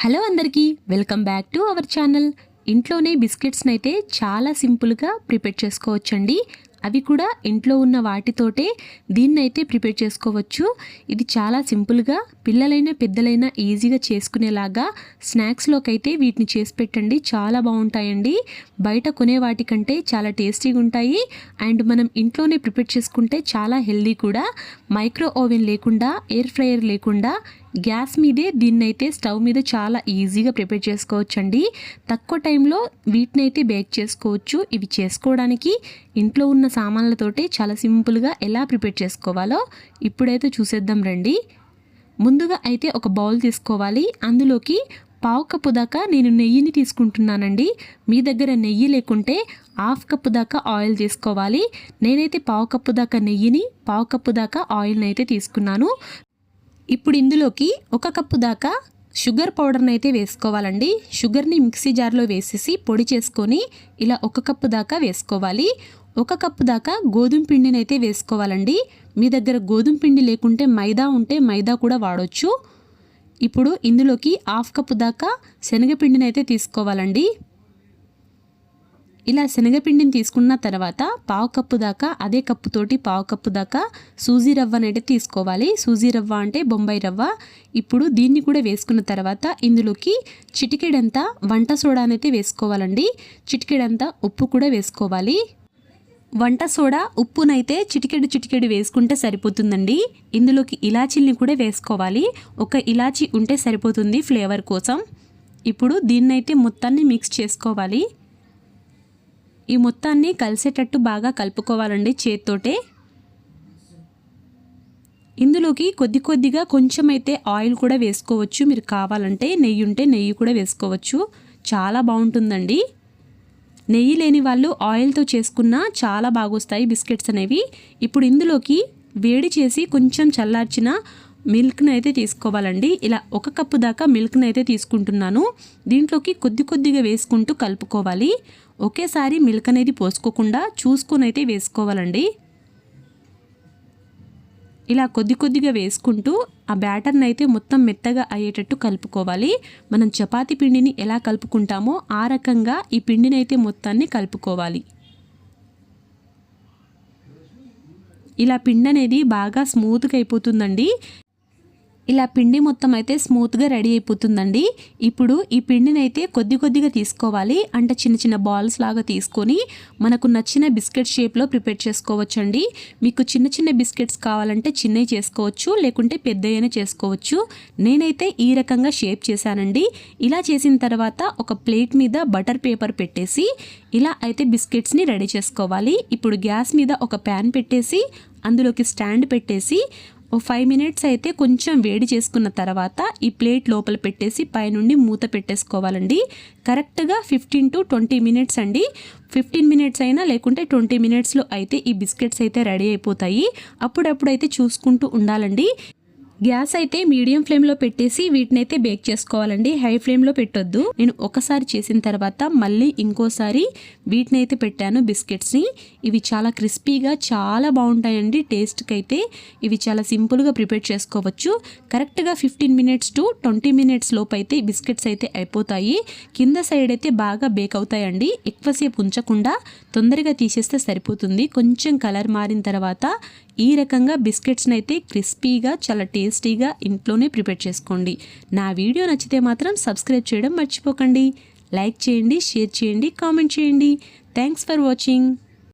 Hello అందరికీ welcome back to our channel. ఇంట్లోనే బిస్కెట్స్ని అయితే చాలా సింపుల్గా ప్రిపేర్ చేసుకోవచ్చండి. అవి కూడా ఇంట్లో ఉన్న వాటితోటే దీన్ని అయితే ప్రిపేర్ చేసుకోవచ్చు. ఇది చాలా సింపుల్గా పిల్లలైనా పెద్దలైనా ఈజీగా చేసుకునేలాగా స్నాక్స్లోకి అయితే వీటిని చేసి పెట్టండి. చాలా బాగుంటాయండి. బయట కొనే వాటికంటే చాలా టేస్టీగా ఉంటాయి. అండ్ మనం ఇంట్లోనే ప్రిపేర్ చేసుకుంటే చాలా హెల్దీ కూడా. మైక్రో ఓవెన్ లేకుండా ఎయిర్ ఫ్రైయర్ లేకుండా గ్యాస్ మీదే దీన్ని అయితే స్టవ్ మీద చాలా ఈజీగా ప్రిపేర్ చేసుకోవచ్చండి. తక్కువ టైంలో వీటిని అయితే బేక్ చేసుకోవచ్చు. ఇవి చేసుకోవడానికి ఇంట్లో ఉన్న సామాన్లతోటి చాలా సింపుల్గా ఎలా ప్రిపేర్ చేసుకోవాలో ఇప్పుడైతే చూసేద్దాం రండి. ముందుగా అయితే ఒక బౌల్ తీసుకోవాలి. అందులోకి పావు కప్పు దాకా నేను నెయ్యిని తీసుకుంటున్నానండి. మీ దగ్గర నెయ్యి లేకుంటే హాఫ్ కప్పు దాకా ఆయిల్ తీసుకోవాలి. నేనైతే పావు కప్పు దాకా నెయ్యిని పావు కప్పు దాకా ఆయిల్ని అయితే తీసుకున్నాను. ఇప్పుడు ఇందులోకి ఒక కప్పు దాకా షుగర్ పౌడర్ని అయితే వేసుకోవాలండి. షుగర్ని మిక్సీ జార్లో వేసేసి పొడి చేసుకొని ఇలా ఒక కప్పు దాకా వేసుకోవాలి. ఒక కప్పు దాకా గోధుమ పిండిని అయితే వేసుకోవాలండి. మీ దగ్గర గోధుమ పిండి లేకుంటే మైదా ఉంటే మైదా కూడా వాడొచ్చు. ఇప్పుడు ఇందులోకి హాఫ్ కప్పు దాకా శనగపిండిని అయితే తీసుకోవాలండి. ఇలా శనగపిండిని తీసుకున్న తర్వాత పావు కప్పు దాకా అదే కప్పుతోటి పావు కప్పు దాకా సూజీ రవ్వ అనేది తీసుకోవాలి. సూజీ రవ్వ అంటే బొంబాయి రవ్వ. ఇప్పుడు దీన్ని కూడా వేసుకున్న తర్వాత ఇందులోకి చిటికెడంతా వంట సోడా అనేది వేసుకోవాలండి. చిటికెడంతా ఉప్పు కూడా వేసుకోవాలి. వంట సోడా ఉప్పునైతే చిటికెడు చిటికెడు వేసుకుంటే సరిపోతుందండి. ఇందులోకి ఇలాచీల్ని కూడా వేసుకోవాలి. ఒక ఇలాచీ ఉంటే సరిపోతుంది ఫ్లేవర్ కోసం. ఇప్పుడు దీన్నైతే మొత్తాన్ని మిక్స్ చేసుకోవాలి. ఈ మొత్తాన్ని కలిసేటట్టు బాగా కలుపుకోవాలండి చేత్తోటే. ఇందులోకి కొద్ది కొద్దిగా కొంచెం అయితే ఆయిల్ కూడా వేసుకోవచ్చు. మీరు కావాలంటే నెయ్యి ఉంటే నెయ్యి కూడా వేసుకోవచ్చు. చాలా బాగుంటుందండి. నెయ్యి లేని వాళ్ళు ఆయిల్తో చేసుకున్న చాలా బాగొస్తాయి బిస్కెట్స్ అనేవి. ఇప్పుడు ఇందులోకి వేడి చేసి కొంచెం చల్లార్చిన మిల్క్ని అయితే తీసుకోవాలండి. ఇలా ఒక కప్పు దాకా మిల్క్ని అయితే తీసుకుంటున్నాను. దీంట్లోకి కొద్ది కొద్దిగా వేసుకుంటూ కలుపుకోవాలి. ఒకేసారి మిల్క్ అనేది పోసుకోకుండా చూసుకొని అయితే వేసుకోవాలండి. ఇలా కొద్ది కొద్దిగా వేసుకుంటూ ఆ బ్యాటర్ని అయితే మొత్తం మెత్తగా అయ్యేటట్టు కలుపుకోవాలి. మనం చపాతి పిండిని ఎలా కలుపుకుంటామో ఆ రకంగా ఈ పిండిని అయితే మొత్తాన్ని కలుపుకోవాలి. ఇలా పిండి అనేది బాగా స్మూత్గా అయిపోతుందండి. ఇలా పిండి మొత్తం అయితే స్మూత్గా రెడీ అయిపోతుందండి. ఇప్పుడు ఈ పిండిని అయితే కొద్ది కొద్దిగా తీసుకోవాలి. అంటే చిన్న చిన్న బాల్స్ లాగా తీసుకొని మనకు నచ్చిన బిస్కెట్ షేప్లో ప్రిపేర్ చేసుకోవచ్చండి. మీకు చిన్న చిన్న బిస్కెట్స్ కావాలంటే చిన్నవి చేసుకోవచ్చు లేకుంటే పెద్దయ్యనే చేసుకోవచ్చు. నేనైతే ఈ రకంగా షేప్ చేశానండి. ఇలా చేసిన తర్వాత ఒక ప్లేట్ మీద బటర్ పేపర్ పెట్టేసి ఇలా అయితే బిస్కెట్స్ని రెడీ చేసుకోవాలి. ఇప్పుడు గ్యాస్ మీద ఒక ప్యాన్ పెట్టేసి అందులోకి స్టాండ్ పెట్టేసి ఓ ఫైవ్ మినిట్స్ అయితే కొంచెం వేడి చేసుకున్న తర్వాత ఈ ప్లేట్ లోపల పెట్టేసి పైనుండి మూత పెట్టేసుకోవాలండి. కరెక్ట్గా ఫిఫ్టీన్ టు ట్వంటీ మినిట్స్ అండి. ఫిఫ్టీన్ మినిట్స్ అయినా లేకుంటే ట్వంటీ మినిట్స్లో అయితే ఈ బిస్కెట్స్ అయితే రెడీ అయిపోతాయి. అప్పుడప్పుడు అయితే చూసుకుంటూ ఉండాలండి. గ్యాస్ అయితే మీడియం ఫ్లేమ్లో పెట్టేసి వీటిని అయితే బేక్ చేసుకోవాలండి. హై ఫ్లేమ్లో పెట్టొద్దు. నేను ఒకసారి చేసిన తర్వాత మళ్ళీ ఇంకోసారి వీటిని అయితే పెట్టాను బిస్కెట్స్ని. ఇవి చాలా క్రిస్పీగా చాలా బాగుంటాయండి. టేస్ట్కి అయితే ఇవి చాలా సింపుల్గా ప్రిపేర్ చేసుకోవచ్చు. కరెక్ట్గా fifteen minutes to twenty minutes లోపు అయితే బిస్కెట్స్ అయితే అయిపోతాయి. కింద సైడ్ అయితే బాగా బేక్ అవుతాయండి. ఎక్కువసేపు ఉంచకుండా తొందరగా తీసేస్తే సరిపోతుంది. కొంచెం కలర్ మారిన తర్వాత ఈ రకంగా బిస్కెట్స్ని అయితే క్రిస్పీగా చాలా టేస్టీగా ఇంట్లోనే ప్రిపేర్ చేసుకోండి. నా వీడియో నచ్చితే మాత్రం సబ్స్క్రైబ్ చేయడం మర్చిపోకండి. లైక్ చేయండి షేర్ చేయండి కామెంట్ చేయండి. Thanks for watching.